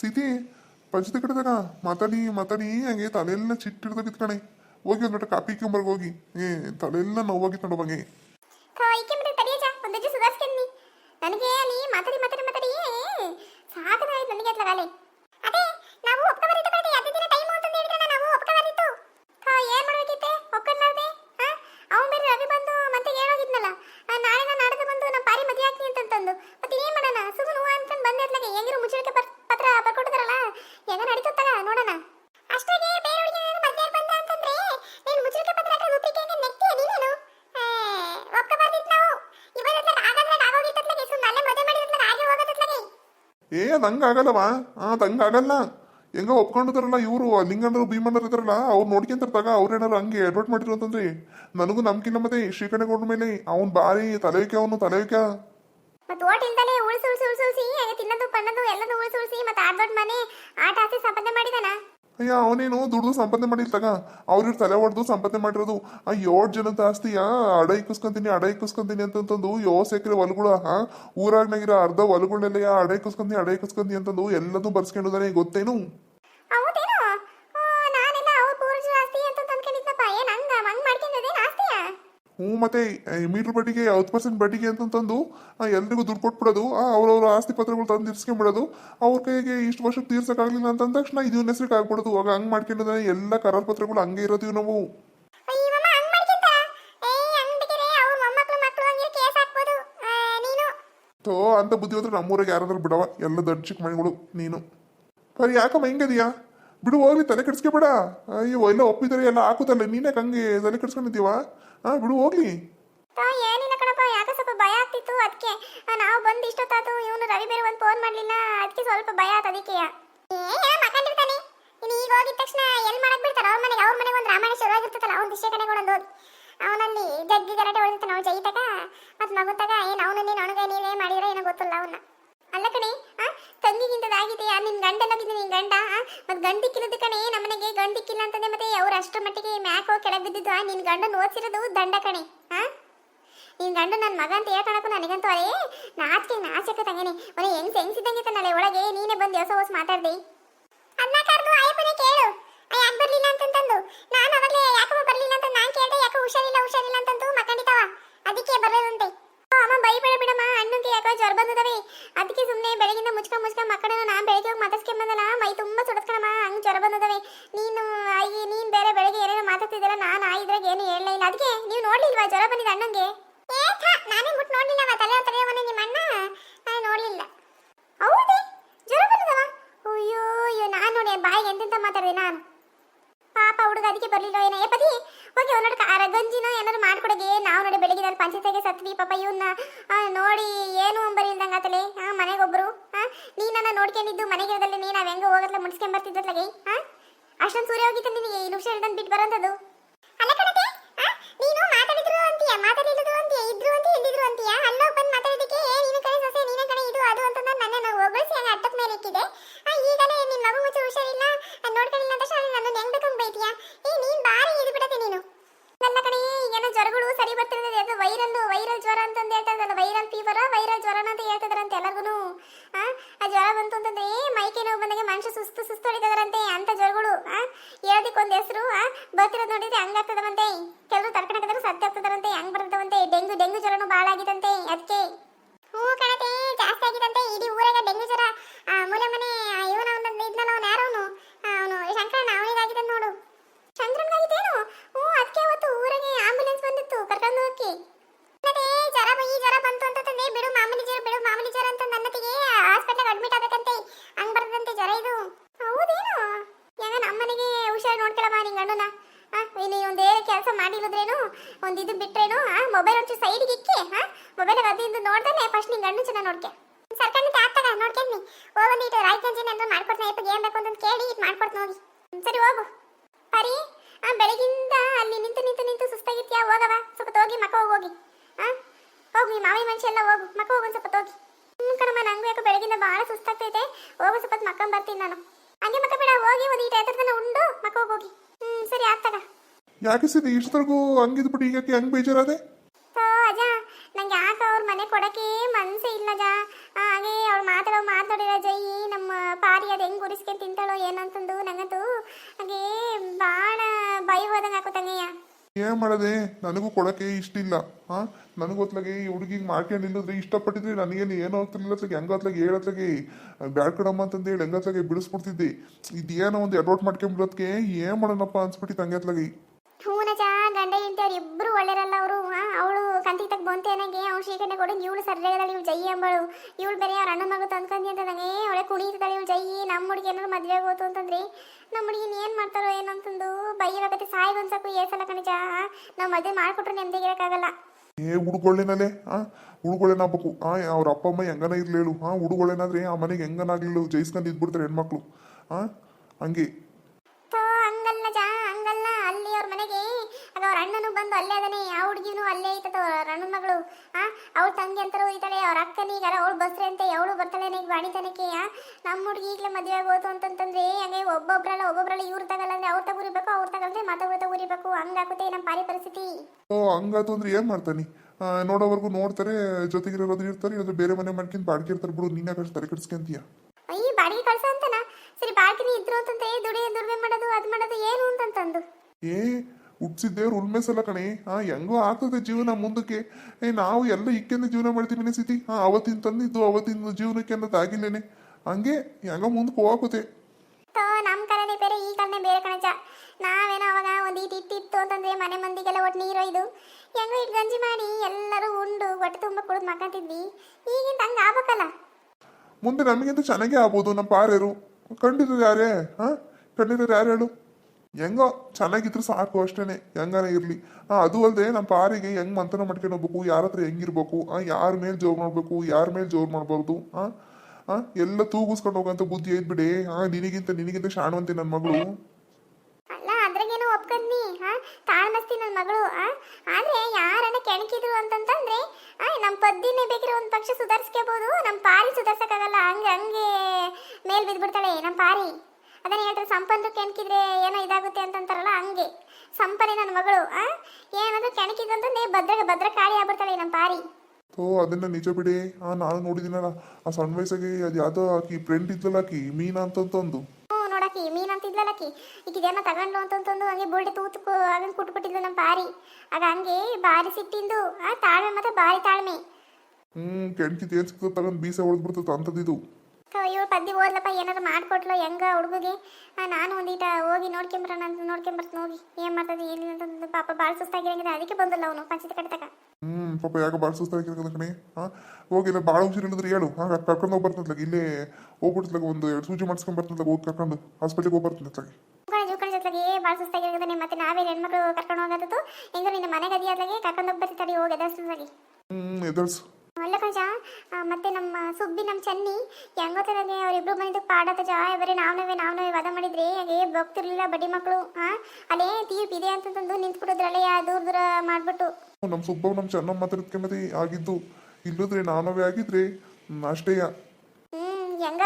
ಸೀತಿ ಪಂಚದ ಕಡೆದಾಗ ಮಾತಾಡಿ ಮಾತಾಡಿ. ಹಂಗೆ ತಲೆಯೆಲ್ಲ ಚಿಟ್ಟಿಡ್ದಾಗ ಕಣೆ ಹೋಗಿ ಒಂದು ಕಾಪಿ ಇಕ್ಕೊಂಬರ್ಗ ಹೋಗಿ. ಏ, ತಲೆಯೆಲ್ಲ ನೋವಾಗಿ ನೋಡು ಬಂಗೆ ನನಗೆ ನೀ ಮಾತಾಡಿ ಮಾತಾಡಿ ಮಾತಾಡಿ. ಸಾಕನಾಯ್ತು ನನಗೆ ಅತ್ಲಾಗಲೇ ಅದೇ ನಾವು ಒಪ್ಕಬರಿತ್ತು ಕಳ್ತಿ ಅದೇ ದಿನ ಟೈಮ್ ಅಂತ ಹೇಳಿದ್ರೆ ನಾವು ಒಪ್ಕಬರಿತ್ತು ಹಾ ಏನ್ ಮಾಡ್ಬೇಕಿತ್ತೆ ಒಪ್ಕೊಂಡ್ಲಾರ್ದೆ ಹಾ ಅವ್ನು ಬೇರೆ ರವಿ ಬಂದು ಮತ್ತೆ ಹೇಳೋಗಿದ್ನಲ್ಲ ಆ, ನಾಳೆ ನಾನು ನಾಡದ ಬಂದು ನಮ್ಮ ಪಾರಿ ಮದುವೆ ಆಗ್ತೀನಿ ಅಂತಂದು ಮತ್ತೆ ಏನ್ ಮಾಡೋಣ ಸುಮ್ಮನೆ ಹೂವ ಅನ್ಕೊಂಡು ಬಂದೆ ಅತ್ಲಾಗೆ ಹೆಂಗಿರು ಮುಚ್ಚಳಿಕೆ ಪತ್- ಪತ್ರ ಬರ್ಕೊಟ್ಟಿದಾರಲ್ಲ ಹೆಂಗ ನಡೀತತ್ತಲ್ಲ ನೋಡೋಣ ಅಷ್ಟಾಗೆ ಬೇರೆ ಹುಡುಗಿ ಮದುವೆ ಬಂದ ಅಂತಂದ್ರೆ ನೀನು ಮುಚ್ಚಳಿಕೆ ಪತ್ರ ಹಾಕಿ ಒಪ್ಪಿಗೆ ಹಂಗೆ ನೆಕ್ತೀಯ ನೀನೇನು ಒಪ್ಕಬಾರ್ದಿತ್ತು ನಾವು ಇವತ್ತು ಆಗಾದ್ರೆ ಆಗೋಗಿತ್ತತ್ಲಾಗೆ ಸುಮ್ಮನೆ ಅಲ್ಲೇ ಮದುವೆ ಮಾಡಿದ್ಲಾಗ ಹಾಗೆ ಹೋಗೋದತ್ಲಾಗೆ ಏ ಅದು ಹಾಂ ಅದು ಆಗಲ್ಲ ಹೆಂಗ ಒಪ್ಕೊಂಡಿದ್ರಲ್ಲ ಇವರು, ಲಿಂಗಣ್ಣರು, ಭೀಮಣ್ಣರು ಇದಾರಲ್ಲ ಅವ್ರು ನೋಡ್ಕೊಂತಾರ ಅವ್ರೇನಾರು ಹಂಗೆ ಅಡ್ವರ್ಟ್ ಮಾಡಿದ್ರು ಅಂತಂದ್ರೆ ನನಗೂ ನಂಬಿಕಿಲ್ಲ ಮತ್ತೆ ಶ್ರೀಕರಣೆಗೌಡ ಮೇಲೆ. ಅವ್ನು ಬಾರಿ ತಲೆವಿಕೆ ಅವನು ತಲೆಕ್ಕೆ ಮತ್ತೆ ಓಟ್ ಇಲ್ದಲೆ ಉಳಿಸಿ ಉಳಿಸಿ ಉಳಿಸಿ ತಿನ್ನೋದು, ಪನ್ನದು, ಎಲ್ಲನೂ ಉಳಿಸಿ ಉಳಿಸಿ, ಮತ್ತೆ ಆ ದೊಡ್ಡ ಮನೆ, ಆಟ ಸಂಬಂಧ ಸಂಪಾದನೆ ಮಾಡಿದಾನ? ಅಯ್ಯ, ಅವನೇನು ದುಡ್ದು ಸಂಪಾದನೆ ಮಾಡಿಲ್ಲ ತಗ ಅವ್ರ ತಲೆ ಹೊಡೆದು ಸಂಪಾದನೆ ಮಾಡಿರೋದು. ಆ ಏಳು ಜನದ ಆಸ್ತಿಯ ಅಡ ಇಕ್ಕಿಸ್ಕೊಂತೀನಿ ಅಡ ಇಕ್ಕಿಸ್ಕೊಂತೀನಿ ಅಂತಂದು ಯೋಸ್ ಎಕರೆ ಹೊಲಗಳು ಹಾ ಊರಾಗ್ನಾಗಿರೋ ಅರ್ಧ ಹೊಲಗಳನ್ನೆಲ್ಲ ಅಡ ಇಕ್ಕಿಸ್ಕೊಂತೀನಿ ಅಡ ಇಕ್ಕಿಸ್ಕೊಂತೀನಿ ಅಂತಂದು ಎಲ್ಲದೂ ಬರ್ಸ್ಕೊಂಡಿದ್ದಾನೆ, ಗೊತ್ತೇನು? ಹ್ಞೂ ಮತ್ತೆ ಮೀಟರ್ ಬಡ್ಡಿಗೆ ಹತ್ತು ಪರ್ಸೆಂಟ್ ಬಡ್ಡಿಗೆ ಅಂತ ತಂದು ಎಲ್ರಿಗೂ ದುಡ್ಡು ಕೊಟ್ಬಿಡೋದು. ಆ, ಅವ್ರವ್ರ ಆಸ್ತಿ ಪತ್ರಗಳು ತಂದು ಇರ್ಸ್ಕೊಂಬಿಡೋದು. ಅವ್ರ ಕೈಗೆ ಇಷ್ಟು ವರ್ಷಕ್ಕೆ ತೀರ್ಸಕ್ಕಾಗಲಿಲ್ಲ ಅಂತಂದ ತಕ್ಷಣ ಇದನ್ನ ಹೆಸರಿಗೆ ಆಗ್ಬಿಡೋದು. ಆಗ ಹಂಗೆ ಮಾಡ್ಕೊಂಡಿದ್ದಾನೆ ಎಲ್ಲ ಕರಾರ್ ಪತ್ರಗಳು ಹಂಗೆ ಇರೋದು ನಾವು. ತೋ ಅಂತ ಬುದ್ಧಿ ಹೋದ್ರೆ ನಮ್ಮೂರಾಗ ಯಾರಾದ್ರೂ ಬಿಡವ. ಎಲ್ಲ ದೊಡ್ಡ ಚಿಕ್ಕ ಮನೆಗಳು ನೀನು. ಬರೀ ಯಾಕಮ್ಮ ಹೆಂಗದಿಯಾ? ಬಿಡು, ಹೋಗ್ಲಿ, ತಲೆ ಕೆಡ್ಸ್ಕೊಬೇಡ. ಅಯ್ಯೋ ಎಲ್ಲ ಒಪ್ಪಿದರೆ ಎಲ್ಲ ಹಾಕುತ್ತಲ್ಲ ನೀನೇ ಹಂಗೆ ತಲೆ ಕೆಡಿಸ್ಕೊಂಡಿದ್ದೀವ? ಹಾ ಬಿಡು, ಹೋಗ್ಲಿ. ಏನಿಲ್ಲ ಕಣಪ್ಪ, ಯಾಕೆ ಸ್ವಲ್ಪ ಭಯ ಆಗ್ತಿತ್ತು ಅದಕ್ಕೆ. ನಾವು ಬಂದು ಇಷ್ಟೊತ್ತಾತು ಇವನು ರವಿ ಬೇರೆ ಒಂದು ಫೋನ್ ಮಾಡಲಿಲ್ಲ, ಅದಕ್ಕೆ ಸ್ವಲ್ಪ ಭಯ ಆತ ಅದಕ್ಕೆ. ಮಕ್ಕಂಡಿರ್ತಾನೆ ಇನ್ನು ಈಗ ಹೋಗಿದ ತಕ್ಷಣ ಎಲ್ಲಿ ಮಾಡಕ್ ಬಿಡ್ತಾರ ಅವ್ರ ಮನೆಗೆ ಅವ್ರ ಮನೆಗೆ ಒಂದು ರಾಮಾಯಣ ಶುರುವಾಗಿರ್ತದಲ್ಲ ಅವ್ನು ದಿಶೆ ಕಡೆ ಹೋಗಿ ಅವನಲ್ಲಿ ಜಗ್ಗಿ ಗಲಾಟೆ ಹೊಡಿತಾನೆ ಅವ್ನು ಜೈತಾಗ ಮತ್ತು ಮಗುತ್ತಾಗ ಏನು ಅವನನ್ನೇ ನೀನು ಅವನಿಗೆ ನೀವೇ ಮಾಡಿದ್ರೆ ಏನೋ ಗೊತ್ತಿಲ್ಲ ಅವನ್ನ ಅಲ್ಲ ಕಣಿ, ಆ ತಂಗಿಗಿಂತದಾಗಿದೆಯಾ ನಿನ್ ಗಂಡ ಅನ್ನೋದಿದ್ದು ನಿನ್ ಗಂಡ ಮತ್ತೆ ಗಂಡಿಕ್ಕಿಲ್ಲದ ಕಣೆ ನಮ್ಮನೆಗೆ ಗಂಡಿಕ್ಕಿಲ್ಲ ಅಂತಂದೆ ಮತ್ತೆ ಅವ್ರು ಅಷ್ಟರ ಮಟ್ಟಿಗೆ ಮ್ಯಾಕ್ ಕೆಳಗೆ ಬಿದ್ದಿದ್ದು ನಿನ್ ಗಂಡನ ಓದಿಸಿರೋದು ದಂಡ ಕಣೆ ಹಾ ನಿನ್ ಗಂಡ ನನ್ನ ಮಗ ಅಂತ ಹೇಳ್ಕೊಳಕ್ಕೂ ನನಗಂತೂ ಅದೇ ನಾಚಿಕೆ ನಾಚಕ ತಂಗೇನೆ. ಅವನ ಹೆಂಗ್ ಹೆಂಗ್ಸಿದಂಗೆ ತನ್ನಲೆ ಒಳಗೆ, ನೀನೇ ಬಂದು ಹೊಸ ಹೊಸ ಮಾತಾಡ್ದೆ. ಅದನ್ನ ಕರೆದು ಆಯಪ್ಪನೇ ಕೇಳು. ಯಾಕ್ ಬರ್ಲಿಲ್ಲ ಅಂತಂತಂದು? ನಾನು ಅವಾಗಲೇ ಯಾಕೋ ಬರ್ಲಿಲ್ಲ ಅಂತ ನಾನು ಕೇಳ್ದೆ, ಯಾಕೋ ಹುಷಾರಿಲ್ಲ ಹುಷಾರಿಲ್ಲ ಅಂತಂದು ಮಕ್ಕಂಡಿತಾವ ಅದಕ್ಕೆ ಬರೋದಂತೆ ಓ, ಅಮ್ಮ ಬೈಬೇಡ ಬಿಡಮ್ಮ ಅಣ್ಣಂಗೆ ಯಾಕೋ ಜ್ವರ ಬಂದದವೆ ಅದಕ್ಕೆ ಸುಮ್ಮನೆ ಬೆಳಗಿಂದ ಮುಚ್ಕ ಮುಚ್ಕ, ಮಕ್ಕಳನ್ನ ನಾನು ಬೆಳಗ್ಗೆ ಹೋಗಿ ಮಾತಾಡ್ಸ್ಕೊಂಬಂದಲ್ಲ ಮೈ ತುಂಬ ಸುಡಸ್ಕಣಮ್ಮ, ಹಂಗೆ ಜ್ವರ ಬಂದದವೆ ನೀನು ಆಯಿ ನೀನು ಬೇರೆ ಬೆಳಗ್ಗೆ ಏನೇನೋ ಮಾತಾಡ್ತಿದ್ದಲ್ಲ ನಾನು ಆ ಇದ್ರಾಗ ಏನು ಹೇಳಲೇ ಇಲ್ಲ. ಅದಕ್ಕೆ ನೀವು ನೋಡ್ಲಿಲ್ವಾ, ಜ್ವರ ಬಂದಿದೆ ಅಣ್ಣಂಗೆ? ನಾನೇ ಮುಟ್ಟು ನೋಡ್ಲಿಲ್ಲ ತಲೆ ತಲೆಯವನ್ನ ನಿಮ್ಮ ಅಣ್ಣ. ನಾನು ನೋಡ್ಲಿಲ್ಲ. ಹೌದೇ? ಜ್ವರ ಬಂದದವ? ಅಯ್ಯೋ ಅಯ್ಯೋ, ನಾನು ನೋಡಿ ಬಾಯಿಗೆ ಎಂತೆಂತ ಮಾತಾಡಿದೆ ನಾನು? ಪಾಪ ಹುಡುಗ ಅದಕ್ಕೆ ಬರಲಿಲ್ಲ ಏನೋ? ಏ, ಪತಿ, ಹೋಗಿ ಒಂದೊಂದು ನೋಡಿ ಗಂಜಿನ ಏನಾದ್ರು ಮಾಡ್ಕೊಡಗೆ. ನಾವು ನೋಡಿ ಬೆಳಿಗ್ಗೆ ನಾನು ಪಂಚಾಯತಿಗೆ ಸತ್ವಿ ಪಾಪ ಇವನ್ನ ನೋಡಿ, ಏನು ಅಂಬರಿಲ್ದಂಗ ಆತಲೆ ಹಾ ನೀನನ್ನ ನೋಡ್ಕೊಂಡಿದ್ದು ಮನೆಗೆ ಇರೋದಲ್ಲಿ ನೀನು ನಾವ್ ಹೆಂಗ ಹೋಗತ್ಲ ಮುಡ್ಸ್ಕೊಂಡ್ ಬರ್ತಿದ್ದತ್ಲಗೆ ಹಾ ಅಷ್ಟೊಂದು ಸೂರ್ಯ ಹೋಗಿತ್ತು ನಿನಗೆ, ಈ ನಿಮಿಷ ಹಿಡ್ದಂದು ಬಿಟ್ಟು ಬರೋಂಥದ್ದು? ನೀನು ಮಾತಾಡಿದ್ರು ಅಂತೀಯ ಮಾತಾಡಿದ್ರು ಅಂತೀಯ ಅಂತ ಅಂತೀಯ ಮಾತಾಡೋದಕ್ಕೆ ನೀನು ನೀನು ನನ್ನ ನಾವು ಈಗಲೇ ನಿನ್ನ ಮಗು ಹುಷಾರಿಲ್ಲ ನೋಡ್ಕೊಂಡಿಲ್ಲ ಅಂತ ನನ್ನ ಹೆಂಗ್ ಬೇಕಂಗ್ ಹೆಸರು ಬರ್ತಿರೋದು ನೋಡಿದ್ರೆ ಹಂಗಾಗ್ತದವಂತೆ ಕೆಲವರು ತಡ್ಕೊಳಕಂದ್ರೆ ಸತ್ಯ ಆಗ್ತದವಂತೆ ಹಂಗ್ ಬರ್ತದಂತೆ ಡೆಂಗು ಡೆಂಗು ಜ್ವರನು ಭಾಳ ಆಗಿದಂತೆ. ಅದಕ್ಕೆ ಹೂ ಕಣತೆ, ಜಾಸ್ತಿ ಆಗಿದಂತೆ. ಇಡೀ ಊರಾಗ ಡೆಂಗು ಜ್ವರ. ಮೂಲೆ ಮನೆ ಇವನ ಒಂದೊಂದು ಇದ್ನಲ್ಲ ಅವನು ಯಾರವನು ಅವನು? ಶಂಕರಣ್ಣ ಅವನಿಗಾಗಿದೆ ನೋಡು. ಚಂದ್ರನ್ಗಾಗಿದ್ದೇನು ಹ್ಞೂ ಅದಕ್ಕೆ ಅವತ್ತು ಊರಾಗೆ ಆಂಬುಲೆನ್ಸ್ ಬಂದಿತ್ತು. ಕರ್ಕೊಂಡು ಹೋಗಿ ಮತ್ತೆ ಜ್ವರ ಬ- ಈ ಜ್ವರ ಬಂತು ಅಂತಂದ್ರೆ ಬಿಡು ಮಾಮೂಲಿ ಜ್ವರ ಬಿಡು ಮಾಮೂಲಿ ಜ್ವರ ಅಂತ ನನ್ನತಿಗೆ ಹಾಸ್ಪಿಟ್ಲಿಗೆ ಅಡ್ಮಿಟ್ ಆಗಬೇಕಂತೆ ಹಂಗ್ ಬರ್ತದಂತೆ ಜ್ವರ ಇದು ಹೌದೇನು ಯಾಗ ನಮ್ಮನೆಗೆ ಹುಷಾರು ನೋಡ್ಕೊಳಮ್ಮ ನಿನ್ ಗಂಡನ ಆ ಇನ್ನು ಒಂದು ಏನೇ ಕೆಲಸ ಮಾಡಿಲ್ಲದ್ರೇನು ಒಂದು ಇದು ಬಿಟ್ರೇನು ಆ ಮೊಬೈಲ್ ಒಂಚೂರು ಆ ಮೊಬೈಲ್ ಅದು ಇಂದು ನೋಡ್ತಾನೆ ಫಸ್ಟ್ ನಿನ್ ಗಂಡು ಚೆನ್ನಾಗಿ ನೋಡ್ಕೆ. ಸರ್ಕಂಡ್ ಆತಾಗ ನೋಡ್ಕೊಂಡಿ ಹೋಗೊಂದಿಟ್ಟು ರಾಯ್ತ ಗಂಜಿನ ಅಂದ್ರೆ ಮಾಡ್ಕೊಡ್ತೀನಿ ಯಪ್ಪ ಏನ್ ಬೇಕು ಅಂತ ಕೇಳಿ ಇದು ಮಾಡ್ಕೊಡ್ತೀನಿ ಹೋಗಿ ಸರಿ, ಹೋಗು. ಪರಿ, ಆ ಬೆಳಗಿಂದ ಅಲ್ಲಿ ನಿಂತು ನಿಂತು ನಿಂತು ಸುಸ್ತಾಗಿರ್ತೀಯ ಹೋಗವ, ಸ್ವಲ್ಪ ಹೋಗಿ ಮಕ್ಕ ಹೋಗಿ ಆ? ಹೋಗಿ ಮಾವಿ ಮನುಷ್ಯ ಎಲ್ಲ ಹೋಗು ಮಕ್ಕ ಹೋಗು ಸ್ವಲ್ಪ ಹೋಗಿ ಹ್ಞೂ ಕಣಮ್ಮ, ನಂಗೂ ಯಾಕೋ ಬೆಳಗಿಂದ ಭಾಳ ಸುಸ್ತಾಗ್ತೈತೆ. ಹೋಗು, ಸ್ವಲ್ಪ ಮಕ್ಕಂಡ್ ಬರ್ತೀನಿ ನಾನು. ಹಂಗೆ ಮಕ್ಕ ಬೇಡ, ಹೋಗಿ ಒಂದು ಈಟ ಎತ್ತರದನ್ನ ಉಂಡು ಮಕ್ಕ ಹೋಗಿ ಹ್ಞೂ ಸರಿ ಆಗ್ತಾಗ ಯಾಕೆ ಸರಿ ಇಷ್ಟವರೆಗೂ ಹಂಗಿದ್ಬಿಟ್ಟು ಈಗ ಹಂಗೆ ಬೇಜಾರದೆ ಸೊ ಅಜ್ಜ ನಂಗೆ ಯಾಕೆ ಅವ್ರ ಮನೆ ಕೊಡಕ್ಕೆ ಮನ್ಸೇ ಇಲ್ಲ ಜಾ. ಹಾಗೆ ಅವ್ಳು ಮಾತಾಡೋ ಮಾತಾಡಿರೋ ಜೈ ನಮ್ಮ ಪಾರಿ ಅದು ಹೆಂಗ್ ಗುಡಿಸ್ಕೆ ತಿಂತಾಳೋ ಏನಂತಂದು ನಂಗಂತೂ ಹಾಗೆ ಭಯ ಹೋದಂಗ ಹಾಕೋತಂಗಯ್ಯ ಏನ್ ಮಾಡದೆ? ನನಗೂ ಕೊಡಕ್ಕೆ ಇಷ್ಟ ಇಲ್ಲ ಹಾ ನನಗೂ ಈ ಹುಡುಗಿಗೆ ಮಾಡ್ಕೊಂಡು ನಿಲ್ಲದ್ರೆ ಇಷ್ಟಪಟ್ಟಿದ್ರೆ ನನಗೇನು ಏನೋ ಆಗ್ತಿರ್ಲಿಲ್ಲ ಅತ್ಲಾಗೆ ಹೆಂಗ ಅತ್ಲಾಗೆ ಹೇಳತ್ಲಾಗೆ ಬ್ಯಾಡ್ ಕಡಮ್ಮ ಅಂತಂದು ಹೇಳಿ ಹೆಂಗತ್ಲಾಗೆ ಬಿಡಿಸ್ಬಿಡ್ತಿದ್ದೆ. ಇದೇನೋ ಒಂದು ಅಡ್ವರ್ಟ್ ಮಾಡ್ಕೊಂಬಿಡೋದಕ್ಕೆ ಏನ್ ಮಾಡೋಣಪ್ಪ ಅನ್ಸ್ಬಿಟ್ಟಿತ್ತು ತಂಗೆ ಇವಳು ಸರಿಯಾಗದಾಳೆ ಇವಳು ಜೈ ಎಂಬಳು ಇವಳು ಬೇರೆ ಅವ್ರ ಅಣ್ಣ ಮಗು ತಂದ್ಕೊಂಡಿ ಅಂತ ನಂಗೆ ಅವಳೆ ಕುಣಿತಾಳೆ ಇವಳು ಜೈ ನಮ್ಮ ಹುಡುಗಿ ಏನಾದ್ರು ಮದುವೆ ಆಗೋತು ಅಂತಂದ್ರೆ? ನಮ್ಮ ಹುಡುಗಿನ ಏನು ಮಾಡ್ತಾರೋ ಏನು ಅಂತಂದು ಬೈಯಬೇಕತ್ತೆ ಸಾಯಿ ಒಂದ್ಸಕು ಏಸಲ್ಲ ಕಣಜ ನಾವು ಮದುವೆ ಮಾಡಿಕೊಟ್ರೆ ನೆಮ್ಮದಿಗಿರಕ್ಕಾಗಲ್ಲ ಏ ಹುಡುಗೊಳ್ಳೆನಲ್ಲೆ ಆ ಹುಡುಗೊಳ್ಳೆನಾಗ್ಬೇಕು ಆ, ಅವ್ರ ಅಪ್ಪ, ಅಮ್ಮ ಹೆಂಗನ ಇರ್ಲಿ ಹೇಳು. ಆ ಹುಡುಗೊಳ್ಳೆನಾದ್ರೆ ಆ ಮನೆಗೆ ಹೆಂಗನಾಗ್ಲಿಲ್ಲ ಜೈಸ್ಕೊಂಡು ಇದ್ಬಿಡ್ತಾರೆ ಹೆಣ್ಮಕ್ಳು. ಆ, ಹಂಗೆ. ಅಲ್ಲೇ ಅದನೆ ಆ ಹುಡುಗಿನೂ ಅಲ್ಲೇ ಐತದ ಅವ್ರ ಅಣ್ಣನ ಮಗಳು. ಆ ಅವ್ರ ತಂಗಿ ಅಂತಾರು ಹೋಯ್ತಾಳೆ ಅವ್ರ ಅಕ್ಕನೀಗಾರ ಅವಳು ಬಸ್ರೆ ಅಂತ ಅವಳು ಬರ್ತಾಳೆ ಈಗ ಬಾಣಿತನಕ್ಕೆ ನಮ್ಮ ಹುಡುಗಿ ಈಗಲೇ ಮದುವೆ ಆಗೋದು ಅಂತಂತಂದ್ರೆ ಹಂಗೆ ಒಬ್ಬೊಬ್ರಲ್ಲ ಒಬ್ಬೊಬ್ರಲ್ಲ ಇವ್ರು ತಗಲ್ಲ ಅಂದ್ರೆ ಅವ್ರು ತಗುರಿಬೇಕು ಅವ್ರು ತಗಲ್ದ್ರೆ ತಗುರಿಬೇಕು ಹಂಗಾಗುತ್ತೆ ನಮ್ಮ ಪಾರಿ ಪರಿಸ್ಥಿತಿ. ಓ ಹಂಗಾತು ಅಂದ್ರೆ ಏನ್ ಮಾಡ್ತಾನೆ? ನೋಡೋವರೆಗೂ ನೋಡ್ತಾರೆ ಜೊತೆಗಿರೋದು ಇರ್ತಾರೆ ಇಲ್ಲ ಬೇರೆ ಮನೆ ಮಾಡ್ಕೊಂಡು ಬಾಡ್ಕಿರ್ತಾರೆ ಬಿಡು ನೀನ ಕಷ್ಟ ತಲೆ ಕೆಡ್ಸ್ಕೊಂತೀಯ ಈ ಬಾಡಿಗೆ ಕಳ್ಸ ಅಂತನಾ? ಸರಿ ಬಾಡಿಗೆ ಇದ್ರು ಅಂತಂದ್ರೆ ದುಡಿ ದುಡಿಮೆ ಮಾಡೋದು ಅದು ಮಾಡೋದು ಏನು ಅಂತಂತಂದು ಏ ಹುಟ್ಸಿದ್ದೆ ಉಳ್ಮೆ ಸಲ ಕಣೆ. ಹಾ ಹೆಂಗೋ ಆಗ್ತದೆ ಜೀವನ ಮುಂದಕ್ಕೆ. ಏ ನಾವು ಎಲ್ಲ ಇಕ್ಕೆಂದ ಜೀವನ ಮಾಡ್ತೀವಿ ಅನಿಸಿತಿ ಹಾ ಅವತ್ತಿನ ತಂದಿದ್ದು ಅವತ್ತಿನ ಜೀವನಕ್ಕೆ ಅನ್ನೋದು ಆಗಿಲ್ಲೇನೆ ಹಂಗೆ ಹೆಂಗೋ ಮುಂದಕ್ಕೆ ಹೋಗುತ್ತೆ ನಮ್ಮ ಕರನೆ ಬೇರೆ ಈ ಕರನೆ ಬೇರೆ ಕಣಜ ನಾವೇನೋ ಅವಾಗ ಒಂದು ಇಟ್ಟು ಇಟ್ಟಿತ್ತು ಅಂತಂದ್ರೆ ಮನೆ ಮಂದಿಗೆಲ್ಲ ಒಟ್ಟು ನೀರು ಇದು ಹೆಂಗೋ ಇಟ್ಟು ಗಂಜಿ ಮಾಡಿ ಎಲ್ಲರೂ ಉಂಡು ಹೊಟ್ಟೆ ತುಂಬ ಕುಡಿದು ಮಕ್ಕಂತಿದ್ವಿ ಈಗಿಂದ ಹಂಗೆ ಆಗ್ಬೇಕಲ್ಲ? ಮುಂದೆ ನಮಗಿಂತ ಚೆನ್ನಾಗೇ ಆಗ್ಬೋದು ನಮ್ಮ ಪಾರ್ಯರು. ಕಂಡಿದ್ರು ಯಾರೇ? ಹಾ ಕಂಡಿದ್ರು ಯಾರು ಹೇಳು? ಹೆಂಗೋ ಚೆನ್ನಾಗಿದ್ರು ಸಾಕು ಅಷ್ಟೇನೆ, ಹೆಂಗಾನ ಇರಲಿ. ಅದು ಅಲ್ಲದೆ ನಮ್ಮ ಪಾರಿಗೆ ಹೆಂಗ್ ಮಂಥನ ಮಾಡ್ಕೊಂಡು ಹೋಗ್ಬೇಕು ಯಾರ ಹತ್ರ ಹೆಂಗಿರ್ಬೇಕು ಯಾರ ಮೇಲೆ ಜೋರು ಮಾಡ್ಬೇಕು, ಯಾರ ಮೇಲೆ ಜೋರು ಮಾಡ್ಬಾರ್ದು, ಆ ಎಲ್ಲ ತೂಗಿಸ್ಕೊಂಡು ಹೋಗಂತ ಬುದ್ಧಿ ಐತ್ ಬಿಡಿ. ಆ, ನಿನಗಿಂತ ನಿನಗಿಂತ ಶಾಣವಂತೆ ನನ್ನ ಮಗಳು. ಹಾ ನನ್ನ ಮಗಳು ನಮ್ಮ ಒಂದು ಸುಧಾರಿಸ್ಕೋಬಹುದು ನಮ್ಮ ಪಾರಿ ಸುಧಾರ್ಸಕ್ಕಾಗಲ್ಲ, ಹಂಗೆ ಹಂಗೆ ಮೇಲ್ ಬಿದ್ಬಿಡ್ತಾಳೆ ನಮ್ಮ ಪಾರಿ. ಅದನ್ನ ಹೇಳ್ತಾರೆ ಸಂಪನ್ನ ಕೆಣಕಿದ್ರೆ ಏನೋ ಇದಾಗುತ್ತೆ ಅಂತಂತಾರಲ್ಲ ಹಂಗೆ. ಸಂಪನೆ ನನ್ನ ಮಗಳು ಆ? ಏನಾದ್ರೂ ನೀ ಭದ್ರ ಭದ್ರ ಕಾಳಿ ಆಗ್ಬಿಡ್ತಾಳೆ ನಮ್ಮ ಪಾರಿ. ಓ ಅದನ್ನ ನಿಜ ಬಿಡಿ. ಆ ನಾನು ನೋಡಿದಿನಲ್ಲ ಆ ಸಣ್ಣ ವಯಸ್ಸಾಗಿ ಅದು ಯಾವ್ದೋ ಆಕಿ ಫ್ರೆಂಡ್ ಇದ್ಲಲ್ಲ ಆಕಿ ಮೀನಾ ಅಂತಂತಂದು. ಹ್ಞೂ ನೋಡಕ್ಕಿ ಮೀನ್ ಅಂತಿದ್ಲಲ್ಲಕ್ಕಿ ಈಕಿದೇನ ತಗೊಂಡು ಅಂತಂತಂದು ಹಂಗೆ ಬುಲ್ಡೆ ತೂತು ಹಂಗೆ ಕುಟ್ಬಿಟ್ಟಿದ್ಲು ನಮ್ಮ ಪಾರಿ. ಆಗ ಹಂಗೆ ಬಾರಿ ಸಿಟ್ಟಿಂದು ಆ ತಾಳ್ಮೆ ಮತ್ತೆ ಬಾರಿ ತಾಳ್ಮೆ. ಹ್ಮ್ ಕೆಣ್ಕಿತ್ ಏನ್ ಸಿಗ್ತದೆ ತಗೊಂಡ್ ಬೀಸ ಹೊಡೆದ್ಬಿಡ್ತದೆ ಅಂತದಿದು ಇವಳು ಪದ್ದಿ ಓದ್ಲಪ್ಪ ಏನಾದ್ರು ಮಾಡ್ಕೊಟ್ಲು ಹೆಂಗ ಹುಡುಗಿಗೆ? ನಾನು ಒಂದೀಟ ಹೋಗಿ ನೋಡ್ಕೊಂಬರೋಣ ಅಂತ ನೋಡ್ಕೊಂಬರ್ತೀನಿ ಹೋಗಿ ಏನು ಮಾಡ್ತದೆ ಏನಿಲ್ಲ ಅಂತ ಪಾಪ ಭಾಳ ಸುಸ್ತಾಗಿರಂಗಿದೆ ಅದಕ್ಕೆ ಬಂದಲ್ಲ ಅವನು ಪಂಚಾಯತ್ ಕಟ್ಟತಕ ಹ್ಮ್ ಪಾಪ ಯಾಕೆ ಭಾಳ ಸುಸ್ತಾಗಿರಂಗಿದೆ ಕಣಿ? ಹಾ ಹೋಗಿಲ್ಲ ಭಾಳ ಹುಷಾರಿಲ್ಲದ್ರೆ ಹೇಳು. ಹಾ ಕರ್ಕೊಂಡು ಹೋಗಿ ಬರ್ತಂತ್ಲಾಗ ಇಲ್ಲೇ ಹೋಗ್ಬಿಡ್ತಲಾಗ ಒಂದು ಎರಡು ಸೂಜಿ ಮಾಡ್ಸ್ಕೊಂಡ್ ಬರ್ತಂತ್ಲಾಗ ಹೋಗಿ ಕರ್ಕೊಂಡು ಹಾಸ್ಪಿಟ್ಲಿಗೆ ಹೋಗಿ ಬರ್ತಂತ್ಲಾಗ ಜೊತೆಗೆ ಭಾಳ ಸುಸ್ತಾಗಿರ್ತದೆ ಮತ್ತೆ ನಾವೇ ಹೆಣ್ಮಕ್ಳು ಕರ್ಕೊಂಡು ಹೋಗೋದು ಹೆಂಗೋ ನಿನ್ನ ಮನೆಗೆ ಅದಿಯಾದಾಗೆ ಕರ್ಕೊಂಡು ಹೋಗಿ ಬರ್ತೀವಿ ಹೋಗಿ ಎದರ್ಸದಾಗಿ ಹ್ಮ್ ಎದರ್ಸ್ ಅಲ್ಲ ಕಣಜ ಮತ್ತೆ ನಮ್ಮ ಸುಬ್ಬಿ ನಮ್ಮ ಚನ್ನಿ ಹೆಂಗೊತ್ತದಾಗೆ ಅವರಿಬ್ರು ಬಂದಿದ್ದು ಪಾಡ ಜಾ ಬರೀ ನಾವ್ನವೇ ನಾವ್ನವೇ ವಾದ ಮಾಡಿದ್ರೆ ಹಾಗೆ ಬಗ್ತಿರ್ಲಿಲ್ಲ ಬಡ್ಡಿ ಮಕ್ಕಳು ಹಾ ಅಲ್ಲೇ ತೀರ್ಪು ಇದೆ ಅಂತಂದು ನಿಂತ್ಬಿಡೋದ್ರಲ್ಲೇ ದೂರ ದೂರ ಮಾಡ್ಬಿಟ್ಟು. ನಮ್ಮ ಸುಬ್ಬ ನಮ್ಮ ಚೆನ್ನಮ್ಮ ಮಾತಾಡ್ಕೊಂಬದಿ ಆಗಿದ್ದು. ಇಲ್ಲದ್ರೆ ನಾನವೇ ಆಗಿದ್ರೆ ಅಷ್ಟೇ ಅಷ್ಟೇಯ ಹ್ಮ್ ಹೆಂಗ?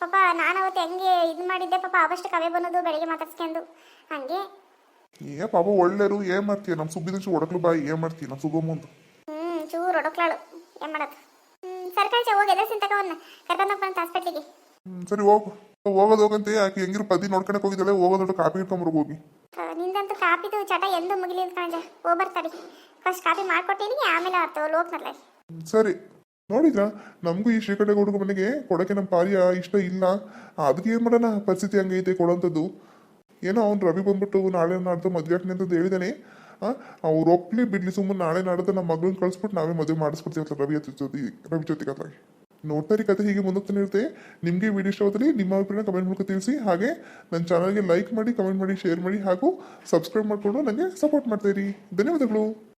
ಪಾಪ ನಾನು ಅವತ್ತು ಹೆಂಗೆ ಇದು ಮಾಡಿದ್ದೆ ಪಾಪ ಅವಷ್ಟು ಕವೆ ಬಂದದ್ದು ಬೆಳಿಗ್ಗೆ ಮಾತಾಡ್ಸ್ಕೊಂಡು ಹಂಗೆ? ಏ ಪಾಪ ಒಳ್ಳೆರು ಏನ್ ಮಾಡ್ತೀಯ? ನಮ್ಮ ಸುಬ್ಬಿದ ಒಡಕ್ಲು ಬಾಯಿ ಏನ್ ಮಾಡ್ತೀಯ? ನಮ್ಮ ಸುಬ್ಬಮ್ಮಂದು ಹ್ಮ್ ಚೂರು ಹೊಡಕ್ಲಾಳು ಏನ್ ಮಾಡೋದು? ಸರ್ಕಾರ ಹೋಗಿ ಎದರ್ಸಿನ ತಗೊಂಡ್ ಕರ್ಕೊಂಡು ಹೋಗ್ಬಂತ ಹಾಸ್ಪಿಟ್ಲಿಗೆ ಹ್ಮ್ ಸರಿ ಹೋಗು. ಹೋಗೋದು ಹೋಗಂತೆ. ಆಕೆ ಹೆಂಗಿರು ಪದಿ ನೋಡ್ಕೊಳಕ್ ಹೋಗಿದ್ದಾಳೆ. ಹೋಗೋದೊಟ್ಟು ಕಾಪಿ ಇಟ್ಕೊಂಬರ್ಗ ಹೋಗಿ. ನಿಂದಂತೂ ಕಾಪಿದು ಚಟ ಎಂದು ಮುಗಿಲಿ ಅಂತ ಕಣಜ ಬರ್ತಾರೆ ಫಸ್ಟ್ ಕಾಪಿ ಮಾಡ್ಕೊಟ್ಟಿನಿ ಆಮೇಲೆ ಆಯ್ತು ಲೋಕ್ನಲ್ಲ ಸರಿ. ನೋಡಿದ್ರ? ನಮಗೂ ಈ ಶ್ರೀಕಂಠ ಹುಡುಗ ಮನೆಗೆ ಕೊಡಕ್ಕೆ ನಮ್ಮ ಪಾರ್ಯ ಇಷ್ಟ ಇಲ್ಲ. ಅದಕ್ಕೆ ಏನು ಮಾಡೋಣ? ಪರಿಸ್ಥಿತಿ ಹಂಗೈತೆ ಕೊಡೋಂಥದ್ದು. ಏನೋ ಅವ್ನು ರವಿ ಬಂದ್ಬಿಟ್ಟು ನಾಳೆ ನಾಡ್ದು ಮದುವೆ ಆಗ್ತೀನಿ ಅಂತಂದು ಹೇಳಿದಾನೆ. ಅವ್ರು ಒಪ್ಲಿ ಬಿಡ್ಲಿ ಸುಮ್ಮನೆ ನಾಳೆ ನಾಡ್ದು ನಮ್ಮ ಮಗಳನ್ನ ಕಳಿಸ್ಬಿಟ್ಟು ನಾವೇ ಮದುವೆ ಮಾಡಿಸ್ಬಿಡ್ತೀವಿ ರವಿ ಜೊತೆ ರವಿ ಜೊತೆ ಕಥೆ ನೋಡ್ತಾರೆ ಕತೆ ಹೀಗೆ ಮುಂದಕ್ಕೆ ಇರುತ್ತೆ ನಿಮಗೆ ವಿಡಿಯೋ ಇಷ್ಟವಾದಲ್ಲಿ ನಿಮ್ಮ ಅಭಿಪ್ರಾಯ ಕಮೆಂಟ್ ಮೂಲಕ ತಿಳಿಸಿ. ಹಾಗೆ ನನ್ನ ಚಾನಲ್ಗೆ ಲೈಕ್ ಮಾಡಿ ಕಮೆಂಟ್ ಮಾಡಿ ಶೇರ್ ಮಾಡಿ ಹಾಗೂ ಸಬ್ಸ್ಕ್ರೈಬ್ ಮಾಡಿಕೊಂಡು ನನಗೆ ಸಪೋರ್ಟ್ ಮಾಡ್ತಾ ಧನ್ಯವಾದಗಳು.